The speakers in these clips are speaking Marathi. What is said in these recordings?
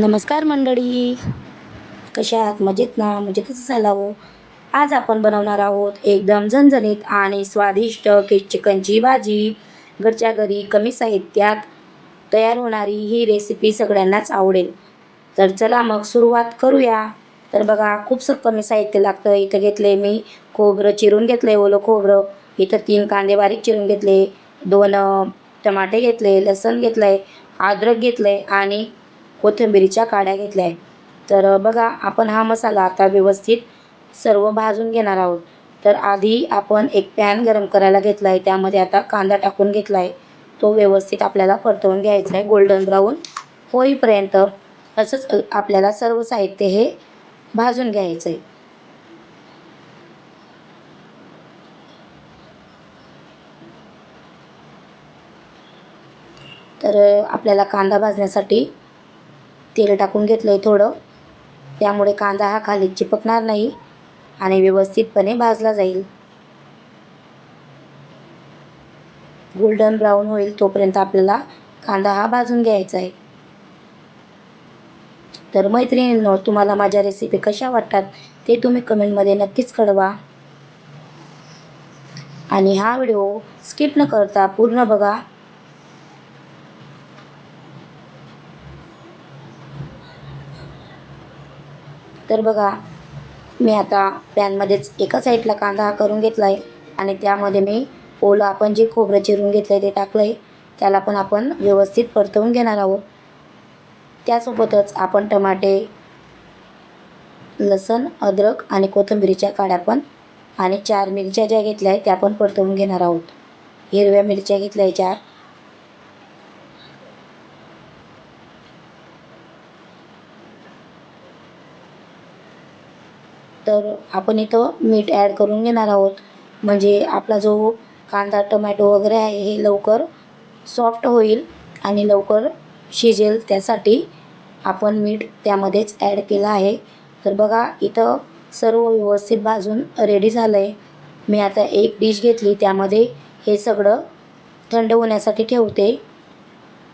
नमस्कार मंडळी. कशा आहात? मजेत ना? म्हणजे मजेतच असायला हो? आज आपण बनवणार आहोत एकदम झणझणीत आणि स्वादिष्ट की चिकनची भाजी. घरच्या घरी कमी साहित्यात तयार होणारी ही रेसिपी सगळ्यांनाच आवडेल. तर चला मग सुरुवात करूया. तर बघा खूपसं कमी साहित्य लागतं इथं घेतले मी खोबरं चिरून घेतलं आहे ओलं खोबरं. इथं तीन कांदे बारीक चिरून घेतले. दोन टमाटे घेतले लसण घेतलं आहे अद्रक घेतलं आहे आणि कोथिंबिरीच्या काड्या घेतल्या आहे तर बघा आपण हा मसाला आता व्यवस्थित सर्व भाजून घेणार आहोत. तर आधी आपण एक पॅन गरम करायला घेतला आहे. त्यामध्ये आता कांदा टाकून घेतला आहे. तो व्यवस्थित आपल्याला परतवून घ्यायचा आहे. गोल्डन ब्राऊन होईपर्यंत असंच आपल्याला सर्व साहित्य हे भाजून घ्यायचं आहे तर आपल्याला कांदा भाजण्यासाठी तेल टाकून घेतलं आहे थोडं. त्यामुळे कांदा हा खाली चिपकणार नाही आणि व्यवस्थितपणे भाजला जाईल. गोल्डन ब्राऊन होईल तोपर्यंत आपल्याला कांदा हा भाजून घ्यायचा आहे. तर मैत्रिणींनो तुम्हाला माझ्या रेसिपी कशा वाटतात ते तुम्ही कमेंटमध्ये नक्कीच कळवा. आणि हा व्हिडिओ स्किप न करता पूर्ण बघा. तर बघा मी आता पॅनमध्येच एका साईडला कांदा हा करून घेतला आहे आणि त्यामध्ये मी ओलं आपण जे खोबरं चिरून घेतलं आहे ते टाकलं आहे त्याला पण आपण व्यवस्थित परतवून घेणार आहोत. त्यासोबतच आपण टमाटे लसण अद्रक आणि कोथिंबिरीच्या काड्या पण आणि चार मिरच्या ज्या घेतल्या आहेत त्या पण परतवून घेणार आहोत. हिरव्या मिरच्या घेतल्या आहे चार. तर आपण इथं मीठ ॲड करून घेणार आहोत. म्हणजे आपला जो कांदा टमॅटो वगैरे आहे हे लवकर सॉफ्ट होईल आणि लवकर शिजेल. त्यासाठी आपण मीठ त्यामध्येच ॲड केलं आहे. तर बघा इथं सर्व व्यवस्थित भाजून रेडी झालं आहे मी आता एक डिश घेतली त्यामध्ये हे सगळं थंड होण्यासाठी ठेवते.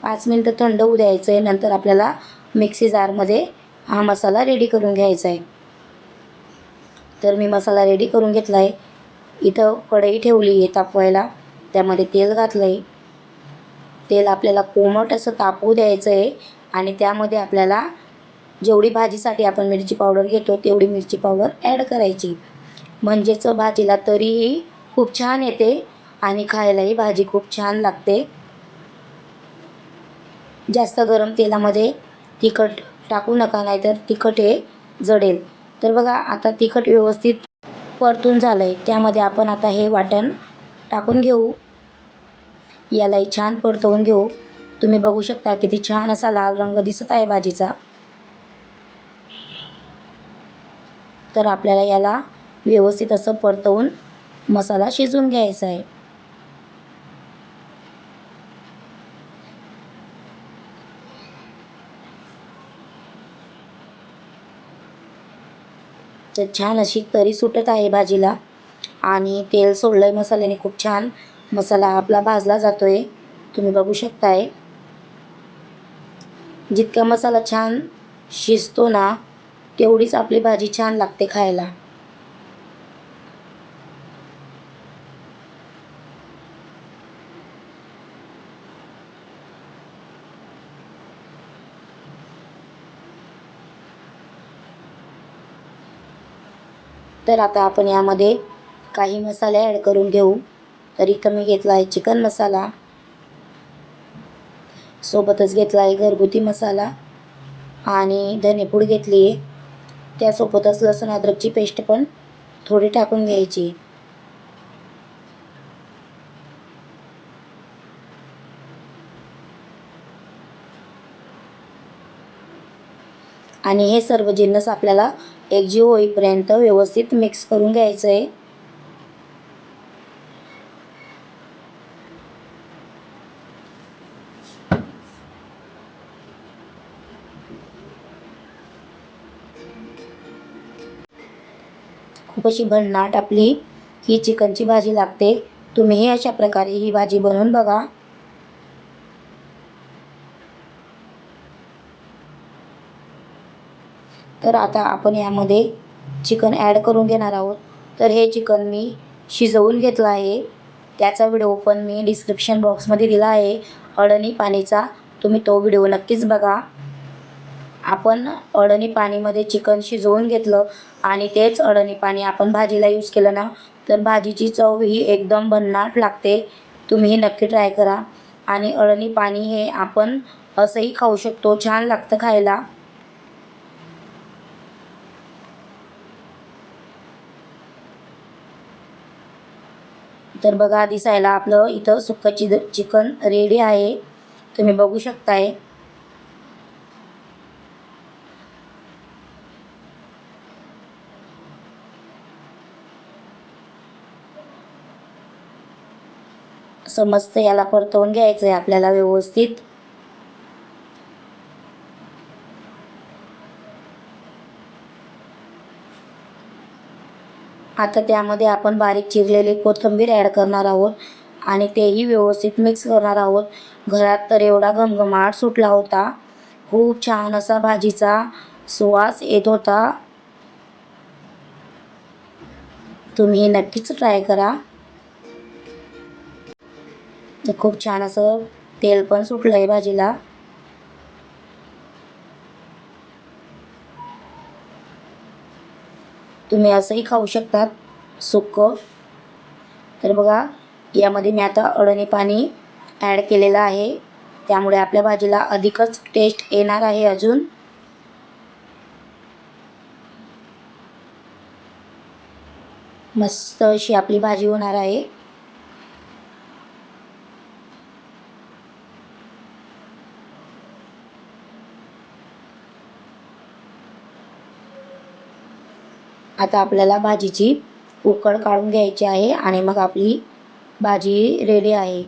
पाच मिनटं थंड होऊ द्यायचं आहे नंतर आपल्याला मिक्सी जारमध्ये हा मसाला रेडी करून घ्यायचा आहे तर मी मसाला रेडी करून घेतला आहे इथं कढई ठेवली आहे तापवायला. त्यामध्ये तेल घातलं आहे तेल आपल्याला कोमट असं तापवू द्यायचं आहे आणि त्यामध्ये आपल्याला जेवढी भाजीसाठी आपण मिरची पावडर घेतो तेवढी मिरची पावडर ॲड करायची. म्हणजेच भाजीला तरीही खूप छान येते आणि खायलाही भाजी खूप छान लागते. जास्त गरम तेलामध्ये तिखट टाकू नका नाहीतर तिखट हे जडेल. तर बघा आता तिखट व्यवस्थित परतून झालं आहे त्यामध्ये आपण आता हे वाटण टाकून घेऊ. यालाही छान परतवून घेऊ. तुम्ही बघू शकता किती छान असा लाल रंग दिसत आहे भाजीचा. तर आपल्याला याला व्यवस्थित असं परतवून मसाला शिजवून घ्यायचा आहे. तर छान अशी तरी सुटत आहे भाजीला. आणि तेल सोडलं आहे मसाल्याने खूप छान. मसाला आपला भाजला जातो आहे तुम्ही बघू शकताय. जितका मसाला छान शिजतो ना तेवढीच आपली भाजी छान लागते खायला. तर आता आपण यामध्ये काही मसाले ॲड करून घेऊ. तरी कमी घेतला आहे चिकन मसाला. सोबतच घेतला आहे घरगुती मसाला. आणि धनेपूड घेतली आहे त्यासोबतच लसूण अद्रकची पेस्ट पण थोडी टाकून घ्यायची. आणि हे सर्व जिन्नस आपल्याला एकजीव होईपर्यंत व्यवस्थित मिक्स करून घ्यायचं आहे खूप अशी भन्नाट आपली ही चिकनची भाजी लागते. तुम्हीही अशा प्रकारे ही भाजी बनवून बघा. तर आता आपण यामध्ये चिकन ॲड करून घेणार आहोत. तर हे चिकन मी शिजवून घेतलं आहे. त्याचा व्हिडिओ पण मी डिस्क्रिप्शन बॉक्समध्ये दिला आहे. अडणी पाणीचा तुम्ही तो व्हिडिओ नक्कीच बघा. आपण अडणी पाणीमध्ये चिकन शिजवून घेतलं आणि तेच अडणी पाणी आपण भाजीला यूज केलं ना तर भाजीची चव ही एकदम भन्नाट लागते. तुम्ही नक्की ट्राय करा. आणि अळणी पाणी हे आपण असंही खाऊ शकतो छान लागतं खायला. तर बघा दिसायला आपलं इथं सुक्कं चिद चिकन रेडी आहे. तुम्ही बघू शकताय. समजतं याला परतवून घ्यायचं आहे आपल्याला व्यवस्थित. आता त्यामध्ये आपण बारीक चिरलेली कोथिंबीर ॲड करणार आहोत आणि तेही व्यवस्थित मिक्स करणार आहोत. घरात तर एवढा घमघमाट सुटला होता. खूप छान असा भाजीचा सुवास येत होता. तुम्ही नक्कीच ट्राय करा. खूप छान असं तेल पण सुटलं आहे भाजीला. तुम्ही असंही खाऊ शकतात. सुक्कं. तर बघा यामध्ये मी आता अडणे पाणी ॲड केलेलं आहे. त्यामुळे आपल्या भाजीला अधिकच टेस्ट येणार आहे अजून. मस्त अशी आपली भाजी होणार आहे. आता आपल्याला भाजीची उकळ काढून घ्यायची आहे आणि मग आपली भाजी रेडी आहे.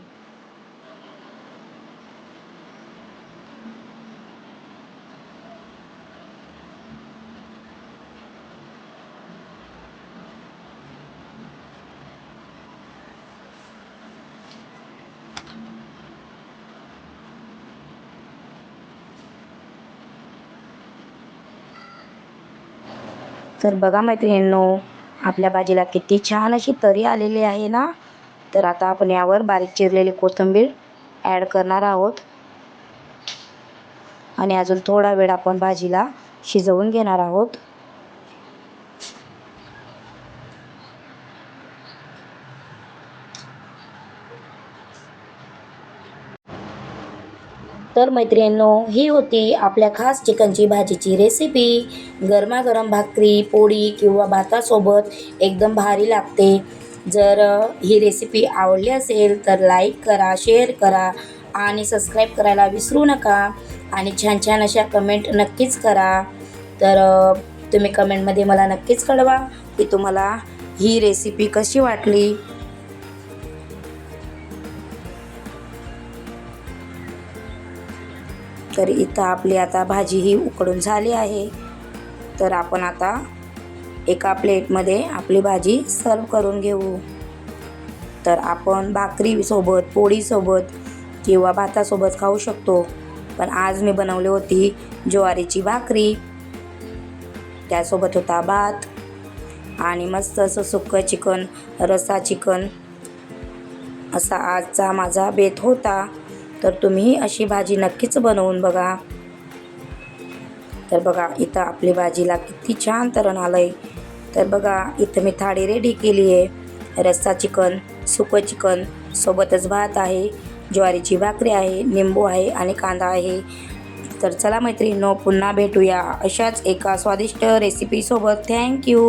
तर बघा मैत्रिणींनो आपल्या भाजीला किती छान अशी तरी आलेली आहे ना? तर आता आपण यावर बारीक चिरलेली कोथिंबीर ॲड करणार आहोत. आणि अजून थोडा वेळ आपण भाजीला शिजवून घेणार आहोत. तर मैत्रिणींनो ही होती आपल्या खास चिकनची भाजीची रेसिपी गरमागरम भाकरी पोळी किंवा भातासोबत एकदम भारी लागते. जर ही रेसिपी आवडली असेल तर लाईक करा शेअर करा आणि सबस्क्राईब करायला विसरू नका. आणि छान छान अशा कमेंट नक्कीच करा. तर तुम्ही कमेंटमध्ये मला नक्कीच कळवा की तुम्हाला ही रेसिपी कशी वाटली. तर इथं आपली आता भाजी ही उकडून झाली आहे. तर आपण आता एका प्लेटमध्ये आपली भाजी सर्व करून घेऊ. तर आपण भाकरीसोबत पोळीसोबत किंवा भातासोबत खाऊ शकतो. पण आज मी बनवली होती ज्वारीची भाकरी. त्यासोबत होता भात आणि मस्त असं सुकं चिकन रस्सा चिकन असा आजचा माझा बेत होता. तर तुम्ही अशी भाजी नक्कीच बनवून बघा. तर बघा इथं आपली भाजीला किती छान तरण आलं आहे तर बघा इथं मी थाळी रेडी केली आहे. रस्सा चिकन सुकं चिकन सोबतच भात आहे ज्वारीची भाकरी आहे निंबू आहे आणि कांदा आहे. तर चला मैत्रिणींनो पुन्हा भेटूया अशाच एका स्वादिष्ट रेसिपीसोबत थँक्यू